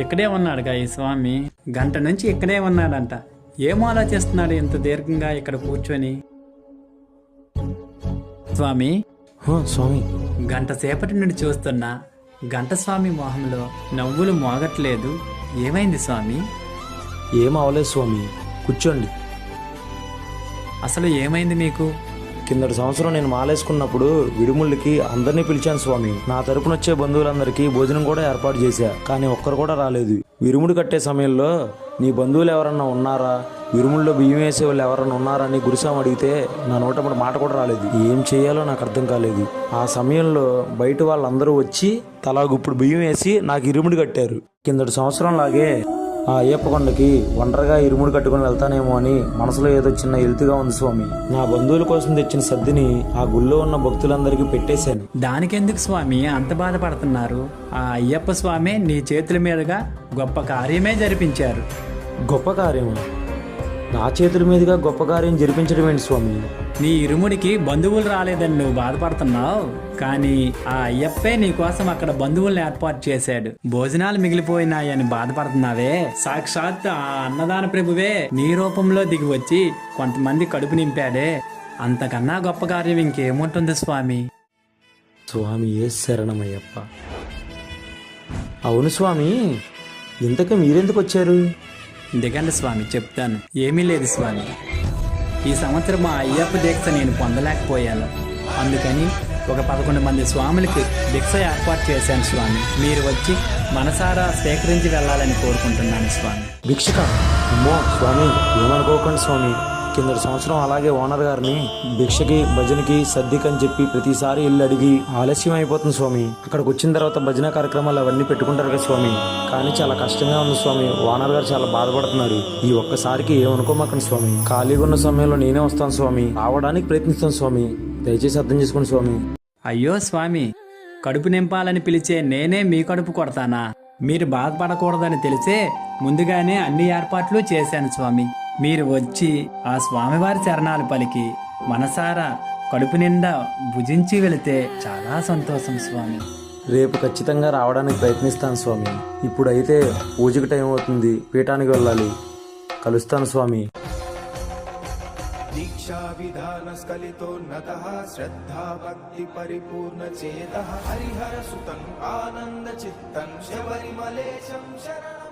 ఇక్కడే ఉన్నాడుగా ఈ స్వామి. గంట నుంచి ఇక్కడే ఉన్నాడంట. ఏం ఆలోచిస్తున్నాడు ఇంత దీర్ఘంగా ఇక్కడ కూర్చొని? స్వామి. స్వామి. గంట సేపటి నుండి చూస్తున్నా గంట స్వామి మొహంలో నవ్వులు మోగట్లేదు. ఏమైంది స్వామి? ఏం అవలేదు స్వామి. కూర్చోండి. అసలు ఏమైంది మీకు? కిందటి సంవత్సరం నేను మాలేసుకున్నప్పుడు విడుముళ్ళకి అందరినీ పిలిచాను స్వామి. నా తరపున వచ్చే బంధువులందరికీ భోజనం కూడా ఏర్పాటు చేశా కానీ ఒక్కరు కూడా రాలేదు. విరుముడు కట్టే సమయంలో నీ బంధువులు ఎవరన్నా ఉన్నారా? విరుముల్లో బియ్యం వేసే వాళ్ళు ఎవరన్నా ఉన్నారా అని గురుసాం అడిగితే నా నోట మాట మాట కూడా రాలేదు. ఏం చేయాలో నాకు అర్థం కాలేదు. ఆ సమయంలో బయట వాళ్ళందరూ వచ్చి తలా గుప్పుడు బియ్యం వేసి నాకు ఇరుముడు కట్టారు. కిందటి సంవత్సరం లాగే ఆ అయ్యప్ప కొండకి ఒంటరిగా ఇరుముడు కట్టుకుని వెళ్తానేమో అని మనసులో ఏదో చిన్న ఎలుతుగా ఉంది స్వామి. నా బంధువుల కోసం తెచ్చిన సద్దిని ఆ గుళ్ళో ఉన్న భక్తులందరికీ పెట్టేశాను. దానికెందుకు స్వామి అంత బాధపడుతున్నారు? ఆ అయ్యప్ప స్వామి నీ చేతుల మీదుగా గొప్ప కార్యమే జరిపించారు. గొప్ప కార్యమా? నా చేతుల మీదుగా గొప్ప కార్యం జరిపించడం ఏంటి స్వామి? నీ ఇరుముడికి బంధువులు రాలేదని నువ్వు బాధపడుతున్నావు. కానీ ఆ అయ్యప్పే నీ కోసం అక్కడ బంధువుల్ని ఏర్పాటు చేశాడు. భోజనాలు మిగిలిపోయినాయని బాధపడుతున్నావే? సాక్షాత్ ఆ అన్నదాన ప్రభువే నీ రూపంలో దిగి వచ్చి కొంతమంది కడుపు నింపాడే. అంతకన్నా గొప్ప కార్యం ఇంకేముంటుంది స్వామి? స్వామి ఏ శరణమయ్యప్ప అవును స్వామి ఇంతకీ మీరెందుకు వచ్చారు? దిగండి స్వామి చెప్తాను. ఏమీ లేదు స్వామి. ఈ సంవత్సరం మా అయ్యప్ప దీక్ష నేను పొందలేకపోయాను. అందుకని ఒక పదకొండు మంది స్వాములకి దీక్ష ఏర్పాటు చేశాను స్వామి. మీరు వచ్చి మనసారా స్వీకరించి వెళ్ళాలని కోరుకుంటున్నాను స్వామి. భిక్షక అమ్మో స్వామి ఏమనుకోకండి స్వామి. కిందటి సంవత్సరం అలాగే ఓనర్ గారిని భిక్షకి భజనకి సర్దికి అని చెప్పి ప్రతిసారి వెళ్ళి అడిగి ఆలస్యం అయిపోతుంది స్వామి. అక్కడికి వచ్చిన తర్వాత భజన కార్యక్రమాలు అవన్నీ పెట్టుకుంటారు కదా స్వామి. కానీ చాలా కష్టంగా ఉంది స్వామి. ఓనర్ గారు చాలా బాధపడుతున్నారు. ఈ ఒక్కసారికి ఏమనుకోమాకండి స్వామి. ఖాళీగా ఉన్న సమయంలో నేనే వస్తాను స్వామి. రావడానికి ప్రయత్నిస్తాను స్వామి. దయచేసి అర్థం చేసుకోండి స్వామి. అయ్యో స్వామి కడుపు నింపాలని పిలిచే నేనే మీ కడుపు కొడతానా? మీరు బాధపడకూడదని తెలిసే ముందుగానే అన్ని ఏర్పాట్లు చేశాను స్వామి. మీరు వచ్చి ఆ స్వామివారి చరణాలు పలికి మనసారా కడుపు నిండా భుజించి వెళితే చాలా సంతోషం స్వామి. రేపు ఖచ్చితంగా రావడానికి ప్రయత్నిస్తాను స్వామి. ఇప్పుడైతే పూజకి టైం అవుతుంది. పీఠానికి వెళ్ళాలి. కలుస్తాను స్వామి. దీక్షా విధాన స్కలితోన్నత శ్రద్ధా భక్తి పరిపూర్ణ చేత హరిహర సుతం ఆనంద చిత్తం శబరిమలేశం శరణం.